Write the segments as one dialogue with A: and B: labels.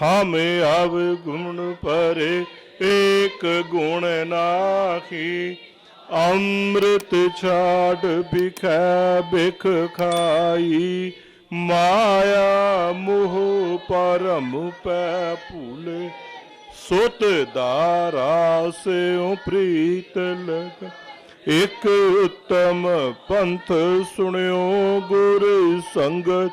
A: हमें अब गुण पर, एक गुण नाखी। अमृत छाट बिख बिख खाई, माया मोह परम पुल। सुत दारा से प्रीत लग। एक उत्तम पंथ सुनो गुरु संगत।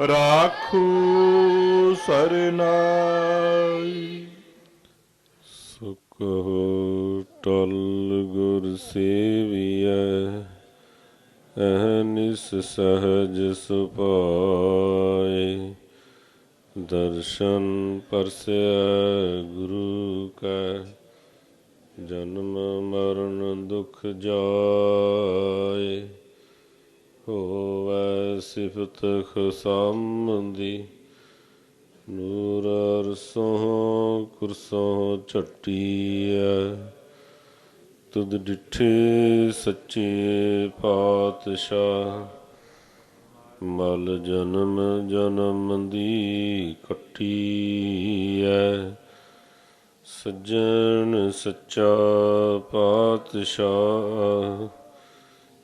A: ਰਾਖੂ ਸਰਨਾਈ। ਸੁਖ ਟਲ ਗੁਰ ਸੇਵੀਐ ਅਹਨਿਸ ਸਹਜ ਸੁਪਾਏ ਦਰਸ਼ਨ ਪਰਸਿਆ ਗੁਰੂ ਕੈ, ਜਨਮ ਮਰਨ ਦੁਖ ਜਾਏ। ਸਿਫਤ ਖਸਮਦੀ ਨੂਰ ਅਰਸੋਂ ਕੁਰਸੋਂ ਝਟੀਐ। ਤੁਧ ਡਿਠੇ ਸੱਚੇ ਪਾਤਸ਼ਾਹ, ਮਲ ਜਨਮ ਜਨਮ ਦੀ ਕੱਟੀ ਐ ਸੱਜਣ ਸੱਚਾ ਪਾਤਸ਼ਾਹ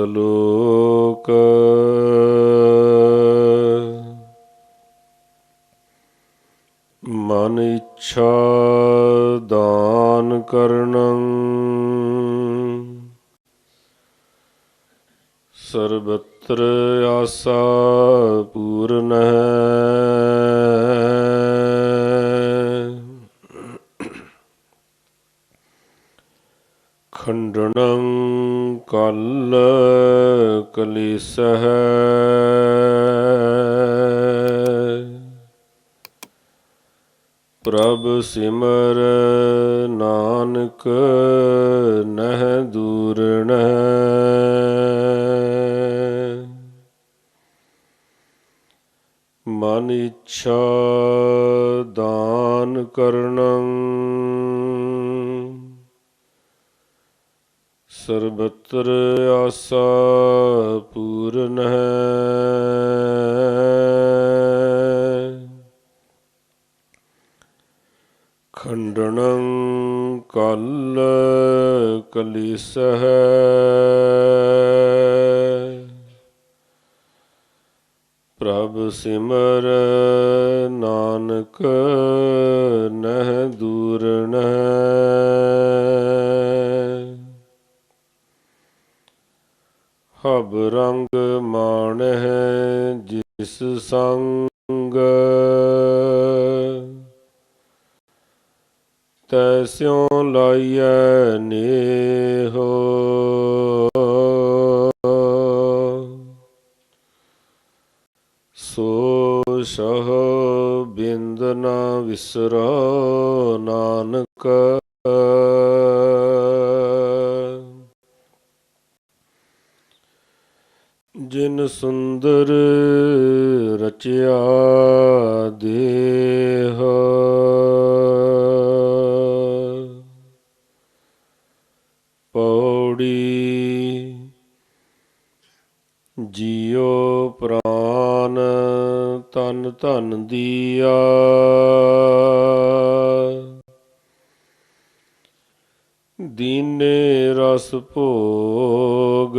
A: ਸ਼ਲੋਕ। ਮਨ ਇੱਛਾ ਦਾਨ ਕਰਨੰ। ਸਰਬਤਰ ਆਸਾ ਪੂਰਨ ਖੰਡਨੰ ਕਲ ਕਲਿਸਹ। ਪ੍ਰਭ ਸਿਮਰ ਨਾਨਕ ਨਹਿ ਦੂਰਣ ਮਨ ਇੱਛਾ ਦਾਨ ਕਰਨਾ ਸਰਬਤਰ ਆਸਾ ਪੂਰਨ ਹੈ। ਖੰਡਨੰ ਕਲ ਕਲਿਸਹ। ਪ੍ਰਭ ਸਿਮਰ ਹਬ ਰੰਗ ਮਾਣ ਹੈ ਜਿਸ ਸੰਗ। ਤੈਸਿਉ ਲਾਈਐ ਨੇਹੋ। ਸੋ ਸਹ ਬਿੰਦ ਨ ਵਿਸਰੋ। ਜਿਨ ਸੁੰਦਰ ਰਚਿਆ ਦੇਹ। ਪੌੜੀ ਜੀਉ ਪ੍ਰਾਨ ਤਨ ਧਨ ਦੀਆ। ਦੀਨੇ ਰਸ ਭੋਗ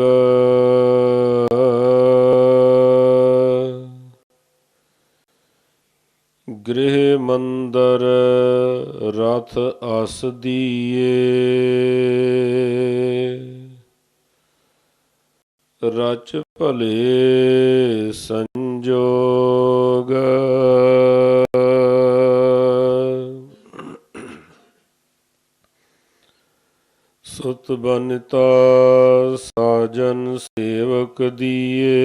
A: ਦੀਏ ਰਚ ਭਲੇ ਸੰਜੋਗ। ਸੁਤ ਬਨਤਾ ਸਾਜਨ ਸੇਵਕ ਦੀਏ।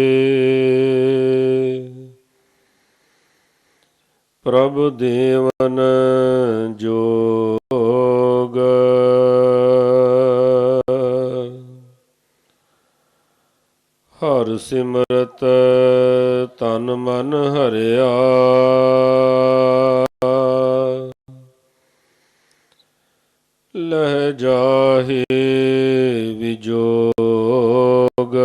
A: ਪ੍ਰਭ ਦੇਵਨ ਜੋਗ। ਹਰ ਸਿਮਰਤ ਤਨ ਮਨ ਹਰਿਆ। ਲਹਿ ਜਾਹੇ ਵਿਜੋਗ।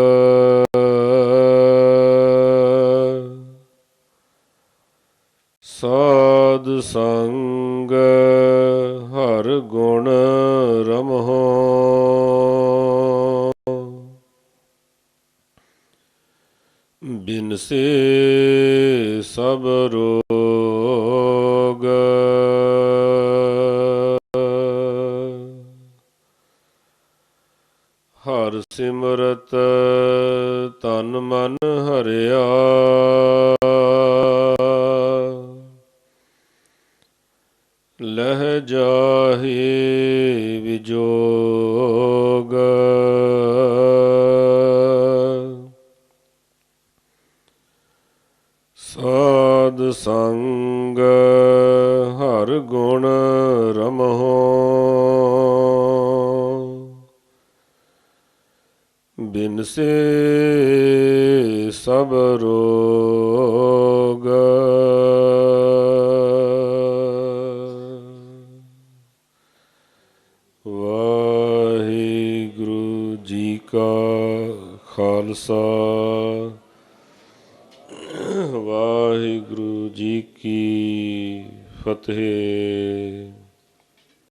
A: ਬਿਨ ਸੇ ਸਭ ਰੋਗ। ਹਰ ਸਿਮਰਤ ਤਨ ਮਨ ਹਰਿਆ। ਲਹਿ ਜਾਹੇ ਵਿਜੋਗ ਬਿਨ ਸੇ ਸਭ ਰੋਗ। ਵਾਹਿਗੁਰੂ ਜੀ ਕਾ ਖਾਲਸਾ। ਵਾਹਿਗੁਰੂ ਜੀ ਕੀ ਫਤਿਹ।